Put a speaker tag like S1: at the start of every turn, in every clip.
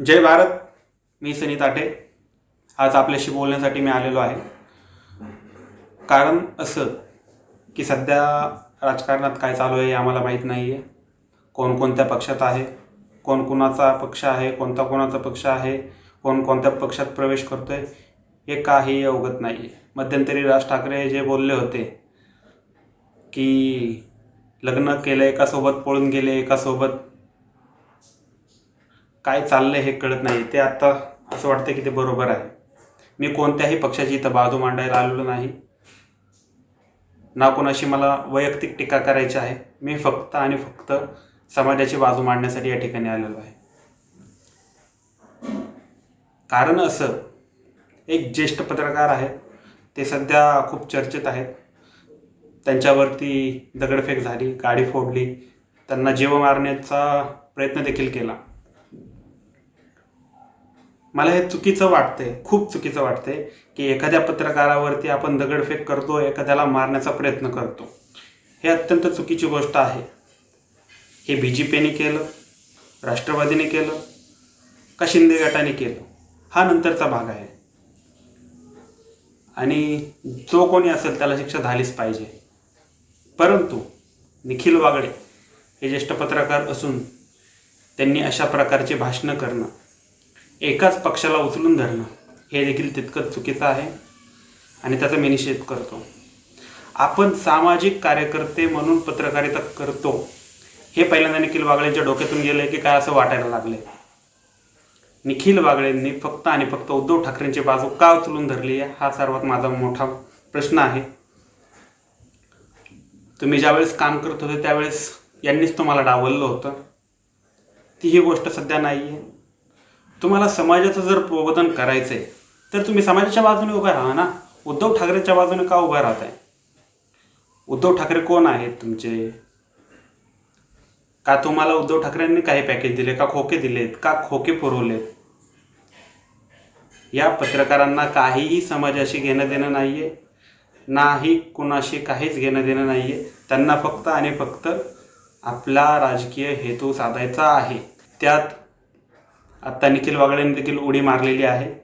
S1: जय भारत मी सनी ताटे. आज आपल्याशी बोलण्यासाठी मी आलेलो आहे. कारण असं की सध्या राजकारणात काय चालू आहे हे आम्हाला माहीत नाही आहे कोणकोणत्या पक्षात आहे कोण कोणाचा पक्ष आहे कोणता कोणाचा पक्ष आहे कोण कोणत्या पक्षात प्रवेश करतो आहे हे काही अवगत नाही आहे मध्यंतरी राज ठाकरे जे बोलले होते की लग्न केलं एकासोबत पळून गेले एकासोबत काय चाललंय हे कळत नाही ते आत्ता असं वाटतं की ते बरोबर आहे. मी कोणत्याही पक्षाची इथं बाजू मांडायला आलेलो नाही. ना कोणाशी मला वैयक्तिक टीका करायची आहे. मी फक्त आणि फक्त समाजाची बाजू मांडण्यासाठी या ठिकाणी आलेलो आहे. कारण असं एक ज्येष्ठ पत्रकार आहेत. ते सध्या खूप चर्चेत आहेत. त्यांच्यावरती दगडफेक झाली गाडी फोडली. त्यांना जीव मारण्याचा प्रयत्न देखील केला. मला हे चुकीचं वाटतंय खूप चुकीचं वाटतंय की एखाद्या पत्रकारावरती आपण दगडफेक करतो एखाद्याला मारण्याचा प्रयत्न करतो. हे अत्यंत चुकीची गोष्ट आहे. हे बी जे पीने केलं राष्ट्रवादीने केलं का शिंदे गटाने केलं हा नंतरचा भाग आहे. आणि जो कोणी असेल त्याला शिक्षा झालीच पाहिजे. परंतु निखिल वागडे हे ज्येष्ठ पत्रकार असून त्यांनी अशा प्रकारचे भाषणं करणं एकाच पक्षाला उचलून धरणं हे देखील तितकंच चुकीचं आहे आणि त्याचा मी निषेध करतो. आपण सामाजिक कार्यकर्ते म्हणून पत्रकारिता करतो हे पहिल्यांदा निखिल वागळेंच्या डोक्यातून गेलं की काय असं वाटायला लागले निखिल वागळेंनी फक्त आणि फक्त उद्धव ठाकरेंची बाजू का उचलून धरली आहे? हा सर्वात माझा मोठा प्रश्न आहे. तुम्ही ज्यावेळेस काम करत होते त्यावेळेस यांनीच तुम्हाला डावललं होतं. ती ही गोष्ट सध्या नाही आहे तुम्हाला समाजाचं जर प्रबोधन करायचं आहे तर तुम्ही समाजाच्या बाजूने उभा राहा ना. उद्धव ठाकरेच्या बाजूने का उभा राहत आहे उद्धव ठाकरे कोण आहेत तुमचे? का तुम्हाला उद्धव ठाकरेंनी काही पॅकेज दिले का खोके दिलेत का खोके पुरवलेत? या पत्रकारांना काहीही समाजाशी घेणं देणं नाही आहे नाही कुणाशी काहीच घेणं देणं नाही आहे त्यांना फक्त आणि फक्त आपला राजकीय हेतू साधायचा आहे. त्यात आत्ता निखिल वागळेने देखील उडी मारलेली आहे.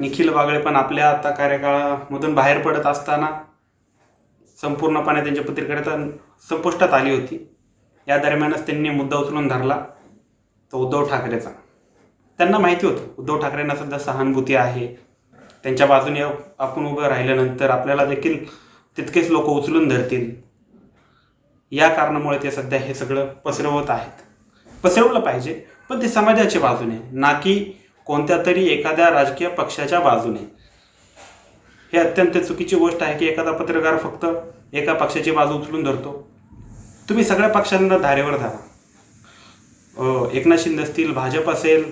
S1: निखिल वागळे पण आपल्या आता कार्यकाळामधून बाहेर पडत असताना संपूर्णपणे त्यांच्या पत्रकारिता संपुष्टात आली होती. या दरम्यानच त्यांनी मुद्दा उचलून धरला. तो उद्धव ठाकरेचा. त्यांना माहिती होतं उद्धव ठाकरेंना सध्या सहानुभूती आहे. त्यांच्या बाजूने आपण उभं राहिल्यानंतर आपल्याला देखील तितकेच लोक उचलून धरतील. या कारणामुळे ते सध्या हे सगळं पसरवत आहेत. पसरवलं पाहिजे. पण ते समाजाच्या बाजूने ना की कोणत्या तरी एखाद्या राजकीय पक्षाच्या बाजूने. हे अत्यंत चुकीची गोष्ट आहे की एखादा पत्रकार फक्त एका पक्षाची बाजू उचलून धरतो. तुम्ही सगळ्या पक्षांना धारेवर धरा. एकनाथ शिंदे असतील भाजप असेल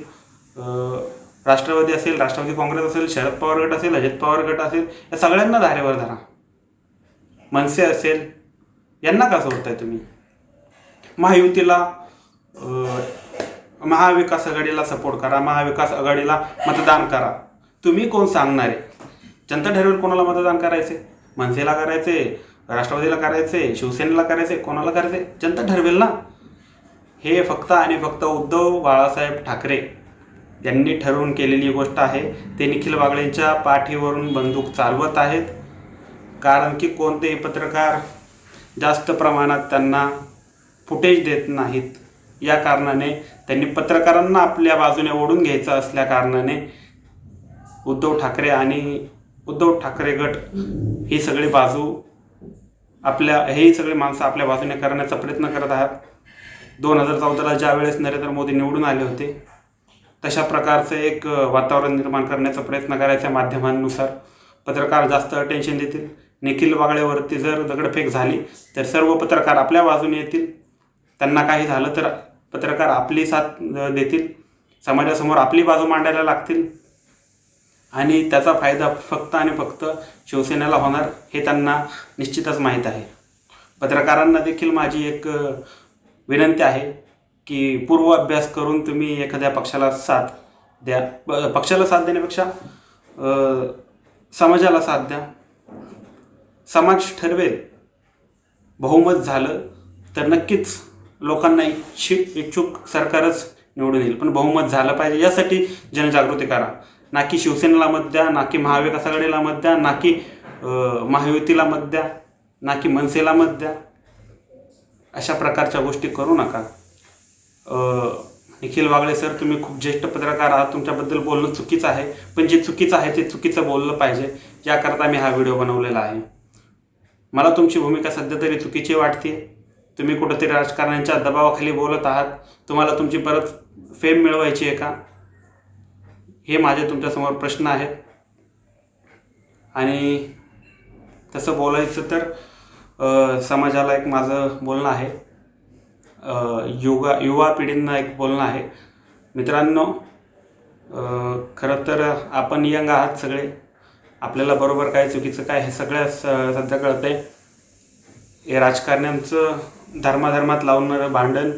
S1: राष्ट्रवादी असेल राष्ट्रवादी काँग्रेस असेल शरद पवार गट असेल अजित पवार गट असेल या सगळ्यांना धारेवर धरा. मनसे असेल यांना का सोडताय तुम्ही? महायुतीला महाविकास आघाडीला सपोर्ट करा महाविकास आघाडीला मतदान करा. तुम्ही कोण सांगणार? आहे जनता ठरवेल कोणाला मतदान करायचे मनसेला करायचे राष्ट्रवादीला करायचे शिवसेनेला करायचे कोणाला करायचे जनता ठरवेल ना. हे फक्त आणि फक्त उद्धव बाळासाहेब ठाकरे यांनी ठरवून केलेली गोष्ट आहे. ते निखिल वागळेंच्या पाठीवरून बंदूक चालवत आहेत. कारण की कोणतेही पत्रकार जास्त प्रमाणात त्यांना फुटेज देत नाहीत. या कारणाने त्यांनी पत्रकारांना आपल्या बाजूने ओढून घ्यायचं असल्या कारणाने उद्धव ठाकरे आणि उद्धव ठाकरे गट ही सगळी बाजू आपल्या हे सगळी माणसं आपल्या बाजूने करण्याचा प्रयत्न करत आहात. दोन हजार चौदाला ज्या वेळेस नरेंद्र मोदी निवडून आले होते तशा प्रकारचं एक वातावरण निर्माण करण्याचा प्रयत्न करायचा माध्यमांनुसार पत्रकार जास्त अटेन्शन देतील. निखिल वागळेवरती जर दगडफेक झाली तर सर्व पत्रकार आपल्या बाजूने येतील. त्यांना काही झालं तर पत्रकार आपली साथ देतील. समाजासमोर आपली बाजू मांडायला लागतील. आणि त्याचा फायदा फक्त आणि फक्त शिवसेनेला होणार हे त्यांना निश्चितच माहीत आहे. पत्रकारांना देखील माझी एक विनंती आहे की पूर्व अभ्यास करून तुम्ही एखाद्या पक्षाला साथ द्या. पक्षाला साथ देण्यापेक्षा समाजाला साथ द्या. समाज ठरवेल. बहुमत झालं तर नक्कीच लोकांना इच्छित इच्छुक सरकारच निवडून येईल. पण बहुमत झालं पाहिजे. यासाठी जनजागृती करा. ना की शिवसेनेला मत द्या ना की महाविकास आघाडीला मत द्या ना की महायुतीला मत द्या ना की मनसेला मत द्या. अशा प्रकारच्या गोष्टी करू नका. निखिल वागळे सर तुम्ही खूप ज्येष्ठ पत्रकार आहात. तुमच्याबद्दल बोलणं चुकीचं आहे. पण जे चुकीचं आहे ते चुकीचं बोललं पाहिजे. याकरता मी हा व्हिडिओ बनवलेला आहे. मला तुमची भूमिका सध्या तरी चुकीची वाटते तुम्ही कुठंतरी राजकारण्यांच्या दबावाखाली बोलत आहात. तुम्हाला तुमची परत फेम मिळवायची आहे का? हे माझे तुमच्यासमोर प्रश्न आहेत आणि तसं बोलायचं तर समाजाला एक माझं बोलणं आहे. युवा युगा युवा पिढींना एक बोलणं आहे. मित्रांनो खरं तर आपण यंग आहात सगळे. आपल्याला बरोबर काय चुकीचं काय हे सगळं स- सध्या आहे हे राजकारण्यांचं धर्माधर्मात लावणारं भांडण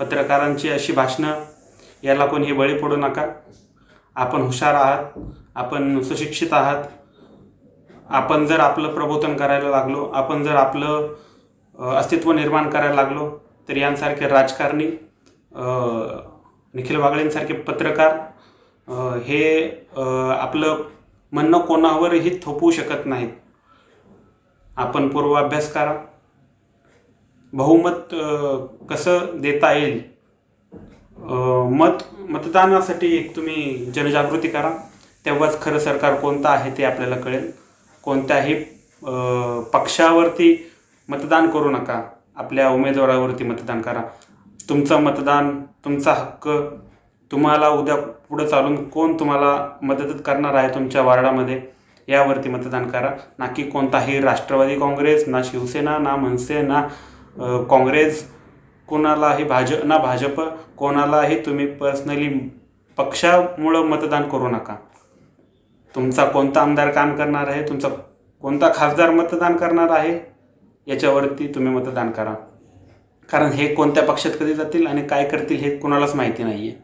S1: पत्रकारांची अशी भाषणं याला कोणी बळी पडू नका. आपण हुशार आहात आपण सुशिक्षित आहात. आपण जर आपलं प्रबोधन करायला लागलो आपण जर आपलं अस्तित्व निर्माण करायला लागलो तर यांसारखे राजकारणी निखिल वागळेंसारखे पत्रकार हे आपलं म्हणणं कोणावरही थोपवू शकत नाहीत. आपण पूर्वाभ्यास करा. बहुमत कसं देता येईल? मत मतदानासाठी एक तुम्ही जनजागृती करा. तेव्हाच खरं सरकार कोणतं आहे ते आपल्याला कळेल. कोणत्याही पक्षावरती मतदान करू नका. आपल्या उमेदवारावरती मतदान करा. तुमचं मतदान तुमचा हक्क तुम्हाला उद्या पुढं चालून कोण तुम्हाला मदत करणार आहे तुमच्या वार्डामध्ये यावरती मतदान करा. ना की कोणताही राष्ट्रवादी काँग्रेस ना शिवसेना ना मनसे ना काँग्रेस कोणालाही भाज ना भाजप कोणालाही तुम्ही पर्सनली पक्षामुळं मतदान करू नका. तुमचा कोणता आमदार काम करणार आहे तुमचा कोणता खासदार मतदान करणार आहे याच्यावरती तुम्ही मतदान करा. कारण हे कोणत्या पक्षात कधी जातील आणि काय करतील हे कोणालाच माहिती नाही आहे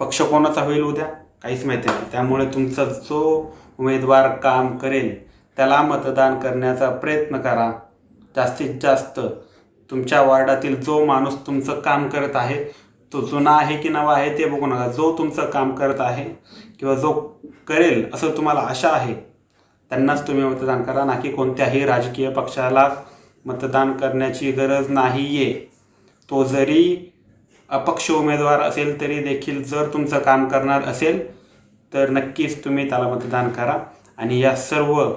S1: पक्ष कोणाचा होईल उद्या? काहीच माहिती नाही. त्यामुळे तुमचा जो उमेदवार काम करेल त्याला मतदान करण्याचा प्रयत्न करा. जास्तीत जास्त तुमच्या वार्डातील जो माणूस तुमचं काम करत आहे तो जुना आहे की नवा आहे ते बघू नका. जो तुमचं काम करत आहे किंवा जो करेल असं तुम्हाला आशा आहे त्यांनाच तुम्ही मतदान करा. ना की कोणत्याही राजकीय पक्षाला मतदान करण्याची गरज नाही आहे तो जरी अपक्ष उमेदवार असेल तरी देखील जर तुमचं काम करणार असेल तर नक्कीच तुम्ही त्याला मतदान करा. आणि या सर्व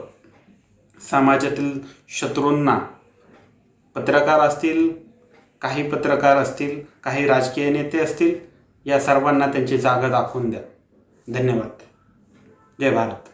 S1: समाजातील शत्रूंना पत्रकार असतील काही पत्रकार असतील काही राजकीय नेते असतील या सर्वांना त्यांची जागा दाखवून द्या. धन्यवाद. जय भारत.